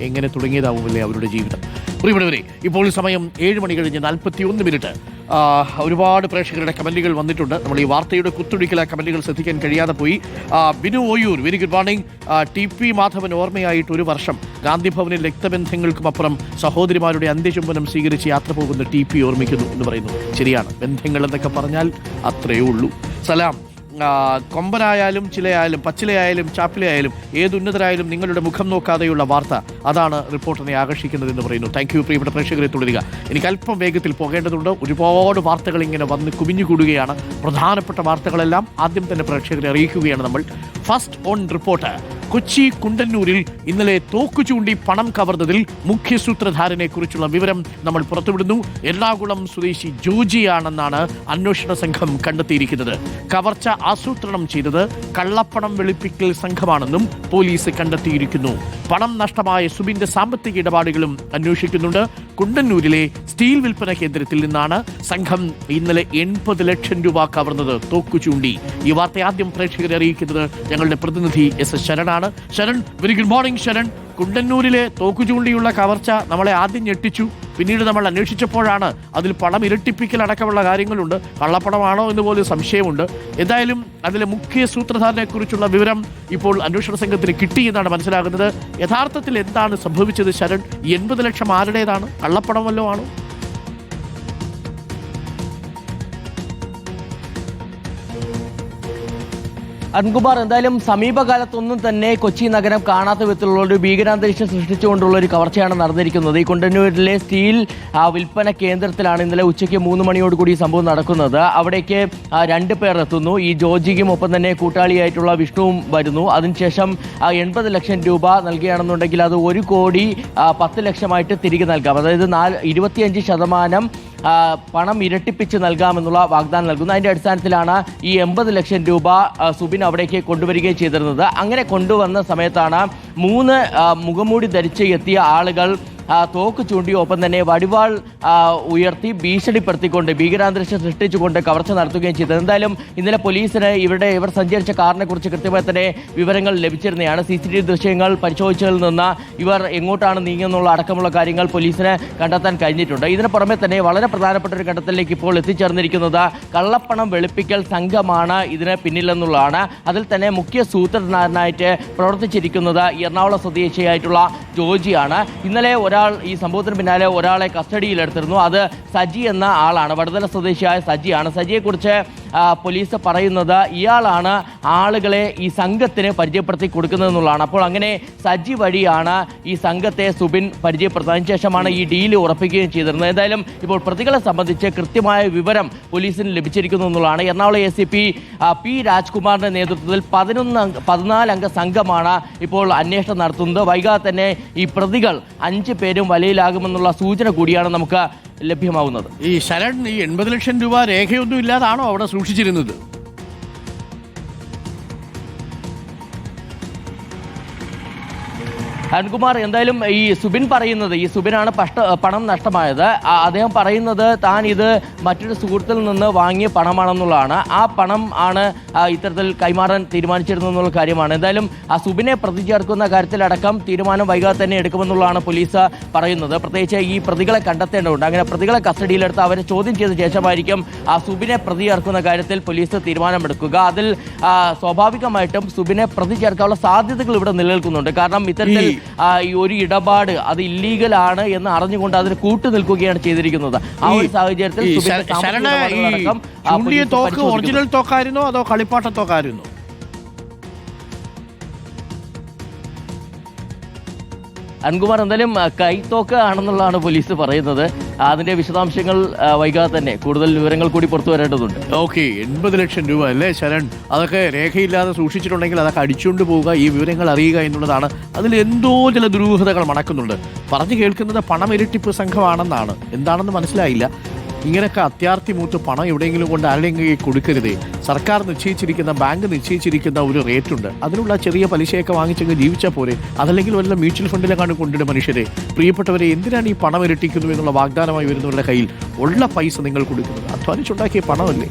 എങ്ങനെ തുടങ്ങിയതാവുമല്ലേ അവരുടെ ജീവിതം? പ്രിയപ്പെട്ടവരെ ഇപ്പോൾ സമയം ഏഴ് മണി കഴിഞ്ഞ് നാൽപ്പത്തി ഒന്ന് മിനിറ്റ് ഒരുപാട് പ്രേക്ഷകരുടെ കമന്റുകൾ വന്നിട്ടുണ്ട്. നമ്മൾ ഈ വാർത്തയുടെ കുത്തൊഴുക്കിൽ ആ കമന്റുകൾ ശ്രദ്ധിക്കാൻ കഴിയാതെ പോയി. Binu Oyoor very good morning. T P Madhavan ഓർമ്മയായിട്ട് ഒരു വർഷം. ഗാന്ധി ഭവനിൽ രക്തബന്ധങ്ങൾക്കും അപ്പുറം സഹോദരിമാരുടെ അന്ത്യചുംബനം സ്വീകരിച്ച് യാത്ര പോകുന്ന ടി പി ഓർമ്മിക്കുന്നു എന്ന് പറയുന്നു. ശരിയാണ്. ബന്ധങ്ങൾ എന്നൊക്കെ പറഞ്ഞാൽ അത്രയേ ഉള്ളൂ. സലാം. കൊമ്പനായാലും ചിലയായാലും പച്ചിലയായാലും ചാപ്പിലയായാലും ഏത് ഉന്നതരായാലും നിങ്ങളുടെ മുഖം നോക്കാതെയുള്ള വാർത്ത അതാണ് റിപ്പോർട്ടിനെ ആകർഷിക്കുന്നത് എന്ന് പറയുന്നു. താങ്ക് യു പ്രിയപ്പെട്ട പ്രേക്ഷകരെ തുടരുക. എനിക്ക് അല്പം വേഗത്തിൽ പോകേണ്ടതുണ്ട്. ഒരുപാട് വാർത്തകൾ ഇങ്ങനെ വന്ന് കുമിഞ്ഞുകൂടുകയാണ്. പ്രധാനപ്പെട്ട വാർത്തകളെല്ലാം ആദ്യം തന്നെ പ്രേക്ഷകരെ അറിയിക്കുകയാണ് നമ്മൾ. ഫസ്റ്റ് ഓൺ റിപ്പോർട്ട് കൊച്ചി കുണ്ടന്നൂരിൽ ഇന്നലെ തോക്കു ചൂണ്ടി പണം കവർന്നതിൽ മുഖ്യ സൂത്രധാരനെ കുറിച്ചുള്ള വിവരം നമ്മൾ പുറത്തുവിടുന്നു. എറണാകുളം സ്വദേശി ജോജിയാണെന്നാണ് അന്വേഷണ സംഘം കണ്ടെത്തിയിരിക്കുന്നത്. കവർച്ച ആസൂത്രണം ചെയ്തത് കള്ളപ്പണം വെളുപ്പിക്കൽ സംഘമാണെന്നും പോലീസ് കണ്ടെത്തിയിരിക്കുന്നു. പണം നഷ്ടമായ സുബിന്റെ സാമ്പത്തിക ഇടപാടുകളും അന്വേഷിക്കുന്നുണ്ട്. കുണ്ടന്നൂരിലെ സ്റ്റീൽ വിൽപ്പന കേന്ദ്രത്തിൽ നിന്നാണ് സംഘം ഇന്നലെ എൺപത് ലക്ഷം രൂപ കവർന്നത്. തോക്കു ചൂണ്ടി. ഈ വാർത്ത ആദ്യം പ്രേക്ഷകരെ അറിയിക്കുന്നത് ഞങ്ങളുടെ പ്രതിനിധി S S ശരണാണ്. Saran very good morning Saran. കുണ്ടന്നൂരിലെ തോക്കുചൂണ്ടിയുള്ള കവർച്ച നമ്മളെ ആദ്യം ഞെട്ടിച്ചു. പിന്നീട് നമ്മൾ അന്വേഷിച്ചപ്പോഴാണ് അതിൽ പണം ഇരട്ടിപ്പിക്കൽ അടക്കമുള്ള കാര്യങ്ങളുണ്ട്. കള്ളപ്പണമാണോ എന്ന് പോലും സംശയമുണ്ട്. എന്തായാലും അതിലെ മുഖ്യ സൂത്രധാരനെക്കുറിച്ചുള്ള വിവരം ഇപ്പോൾ അന്വേഷണ സംഘത്തിന് കിട്ടി എന്നാണ് മനസ്സിലാകുന്നത്. യഥാർത്ഥത്തിൽ എന്താണ് സംഭവിച്ചത് ശരൺ? എൺപത് ലക്ഷം ആരുടേതാണ്? കള്ളപ്പണം വല്ലതും ആണോ? അൻകുമാർ എന്തായാലും സമീപകാലത്തൊന്നും തന്നെ കൊച്ചി നഗരം കാണാത്ത വിധത്തിലുള്ള ഒരു ഭീകരാന്തരീക്ഷം സൃഷ്ടിച്ചുകൊണ്ടുള്ള ഒരു കവർച്ചയാണ് നടന്നിരിക്കുന്നത്. ഈ കൊണ്ടന്നൂരിലെ സ്റ്റീൽ വിൽപ്പന കേന്ദ്രത്തിലാണ് ഇന്നലെ ഉച്ചയ്ക്ക് മൂന്ന് മണിയോടുകൂടി സംഭവം നടക്കുന്നത്. അവിടേക്ക് രണ്ട് പേർ എത്തുന്നു. ഈ ജോജിക്കും ഒപ്പം തന്നെ കൂട്ടാളിയായിട്ടുള്ള വിഷ്ണുവും വരുന്നു. അതിനുശേഷം എൺപത് ലക്ഷം രൂപ നൽകുകയാണെന്നുണ്ടെങ്കിൽ അത് ഒരു കോടി പത്ത് ലക്ഷമായിട്ട് തിരികെ നൽകാം. അതായത് നാല് ഇരുപത്തിയഞ്ച് ശതമാനം പണം ഇരട്ടിപ്പിച്ച് നൽകാമെന്നുള്ള വാഗ്ദാനം നൽകുന്നു. അതിന്റെ അടിസ്ഥാനത്തിലാണ് ഈ എൺപത് ലക്ഷം രൂപ സുബിൻ അവിടേക്ക് കൊണ്ടുവരികയും ചെയ്തിരുന്നത്. അങ്ങനെ കൊണ്ടുവന്ന സമയത്താണ് മൂന്ന് മുഖമൂടി ധരിച്ച് എത്തിയ ആളുകൾ തോക്ക് ചൂണ്ടി ഒപ്പം തന്നെ വടിവാൾ ഉയർത്തി ഭീഷണിപ്പെടുത്തിക്കൊണ്ട് ഭീകരാന്തരീക്ഷം സൃഷ്ടിച്ചുകൊണ്ട് കവർച്ച നടത്തുകയും ചെയ്തത് എന്തായാലും ഇന്നലെ പോലീസിന് ഇവിടെ ഇവർ സഞ്ചരിച്ച കാറിനെ കുറിച്ച് കൃത്യമായി തന്നെ വിവരങ്ങൾ ലഭിച്ചിരുന്നതാണ്. സി സി ടി വി ദൃശ്യങ്ങൾ പരിശോധിച്ചതിൽ നിന്ന് ഇവർ എങ്ങോട്ടാണ് നീങ്ങുന്നുള്ള അടക്കമുള്ള കാര്യങ്ങൾ പോലീസിന് കണ്ടെത്താൻ കഴിഞ്ഞിട്ടുണ്ട്. ഇതിന് പുറമെ തന്നെ വളരെ പ്രധാനപ്പെട്ട ഒരു ഘട്ടത്തിലേക്ക് ഇപ്പോൾ എത്തിച്ചേർന്നിരിക്കുന്നത് കള്ളപ്പണം വെളുപ്പിക്കൽ സംഘമാണ് ഇതിന് പിന്നിലെന്നുള്ളതാണ്. അതിൽ തന്നെ മുഖ്യ സൂത്രധാരനായിട്ട് പ്രവർത്തിച്ചിരിക്കുന്നത് എറണാകുളം സ്വദേശിയായിട്ടുള്ള ജോജിയാണ്. ഇന്നലെ ഒരാൾ ഈ സംഭവത്തിന് പിന്നാലെ ഒരാളെ കസ്റ്റഡിയിലെടുത്തിരുന്നു. അത് സജി എന്ന ആളാണ്. വടുതല സ്വദേശിയായ സജിയാണ്. സജിയെക്കുറിച്ച് പോലീസ് പറയുന്നത് ഇയാളാണ് ആളുകളെ ഈ സംഘത്തിന് പരിചയപ്പെടുത്തി കൊടുക്കുന്നതെന്നുള്ളതാണ്. അപ്പോൾ അങ്ങനെ സജി വഴിയാണ് ഈ സംഘത്തെ സുബിൻ പരിചയപ്പെടുത്തുന്നത്. അതിനുശേഷമാണ് ഈ ഡീൽ ഉറപ്പിക്കുകയും ചെയ്തിരുന്നത്. എന്തായാലും ഇപ്പോൾ പ്രതികളെ സംബന്ധിച്ച് കൃത്യമായ വിവരം പോലീസിന് ലഭിച്ചിരിക്കുന്നു എന്നുള്ളതാണ്. Ernakulam A C P P രാജ്കുമാറിന്റെ നേതൃത്വത്തിൽ പതിനൊന്ന് അംഗ പതിനാല് അംഗ സംഘമാണ് ഇപ്പോൾ അന്വേഷണം നടത്തുന്നത്. വൈകാതെ തന്നെ ഈ പ്രതികൾ അഞ്ച് പേരും വലയിലാകുമെന്നുള്ള സൂചന കൂടിയാണ് നമുക്ക് ലഭ്യമാവുന്നത്. ഈ ശരൺ ഈ എൺപത് ലക്ഷം രൂപ രേഖയൊന്നും ഇല്ലാതാണോ അവിടെ സൂക്ഷിച്ചിരുന്നത്? അരുൺകുമാർ എന്തായാലും ഈ സുബിൻ പറയുന്നത് ഈ സുബിനാണ് പഷ്ട പണം നഷ്ടമായത്. അദ്ദേഹം പറയുന്നത് താൻ ഇത് മറ്റൊരു സുഹൃത്തിൽ നിന്ന് വാങ്ങിയ പണമാണെന്നുള്ളതാണ്. ആ പണം ആണ് ഇത്തരത്തിൽ കൈമാറാൻ തീരുമാനിച്ചിരുന്നു എന്നുള്ള കാര്യമാണ്. എന്തായാലും ആ സുബിനെ പ്രതി ചേർക്കുന്ന കാര്യത്തിലടക്കം തീരുമാനം വൈകാതെ തന്നെ എടുക്കുമെന്നുള്ളതാണ് പോലീസ് പറയുന്നത്. പ്രത്യേകിച്ച് ഈ പ്രതികളെ കണ്ടെത്തേണ്ടതുണ്ട്. അങ്ങനെ പ്രതികളെ കസ്റ്റഡിയിലെടുത്ത് അവരെ ചോദ്യം ചെയ്ത ശേഷമായിരിക്കും ആ സുബിനെ പ്രതി ചേർക്കുന്ന കാര്യത്തിൽ പോലീസ് തീരുമാനമെടുക്കുക. അതിൽ സ്വാഭാവികമായിട്ടും സുബിനെ പ്രതി ചേർക്കാനുള്ള സാധ്യതകൾ ഇവിടെ നിലനിൽക്കുന്നുണ്ട്. കാരണം ഇത്തരത്തിൽ ഈ- ഒരു ഇടപാട് അത് ഇല്ലീഗൽ ആണ് എന്ന് അറിഞ്ഞുകൊണ്ട് അതിന് കൂട്ടു നിൽക്കുകയാണ് ചെയ്തിരിക്കുന്നത്. ആ ഒരു സാഹചര്യത്തിൽ തോക്ക് ഒറിജിനൽ തോക്കായിരുന്നോ അതോ കളിപ്പാട്ട തോക്കായിരുന്നോ? അൻകുമാർ എന്തായാലും കൈത്തോക്ക് ആണെന്നുള്ളതാണ് പോലീസ് പറയുന്നത്. അതിന്റെ വിശദാംശങ്ങൾ വൈകാതെ തന്നെ കൂടുതൽ വിവരങ്ങൾ കൂടി പുറത്തു വരേണ്ടതുണ്ട്. ഓക്കെ എൺപത് ലക്ഷം രൂപ അല്ലേ ശരൺ? അതൊക്കെ രേഖയില്ലാതെ സൂക്ഷിച്ചിട്ടുണ്ടെങ്കിൽ അതൊക്കെ അടിച്ചുകൊണ്ട് പോവുക ഈ വിവരങ്ങൾ അറിയുക എന്നുള്ളതാണ്. അതിൽ എന്തോ ചില ദുരൂഹതകൾ മണക്കുന്നുണ്ട്. പറഞ്ഞു കേൾക്കുന്നത് പണം ഇരട്ടിപ്പ് സംഘമാണെന്നാണ്. എന്താണെന്ന് മനസ്സിലായില്ല. ഇങ്ങനെയൊക്കെ അത്യാർത്ഥി മൂത്ത് പണം എവിടെയെങ്കിലും കൊണ്ട് ആരുടെയെങ്കിലും കൊടുക്കരുതേ. സർക്കാർ നിശ്ചയിച്ചിരിക്കുന്ന ബാങ്ക് നിശ്ചയിച്ചിരിക്കുന്ന ഒരു റേറ്റ് ഉണ്ട്. അതിനുള്ള ചെറിയ പലിശയൊക്കെ വാങ്ങിച്ചങ്ങ് ജീവിച്ചാൽ പോരെ. അതല്ലെങ്കിൽ വല്ല മ്യൂച്വൽ ഫണ്ടിലെങ്ങാണ്ട് കൊണ്ടിട്ട് മനുഷ്യരെ. പ്രിയപ്പെട്ടവരെ എന്തിനാണ് ഈ പണം ഇരട്ടിക്കുന്നു എന്നുള്ള വാഗ്ദാനമായി വരുന്നവരുടെ കയ്യിൽ ഉള്ള പൈസ നിങ്ങൾ കൊടുക്കുന്നത്? അധ്വാനിച്ചുണ്ടാക്കിയ പണമല്ലേ?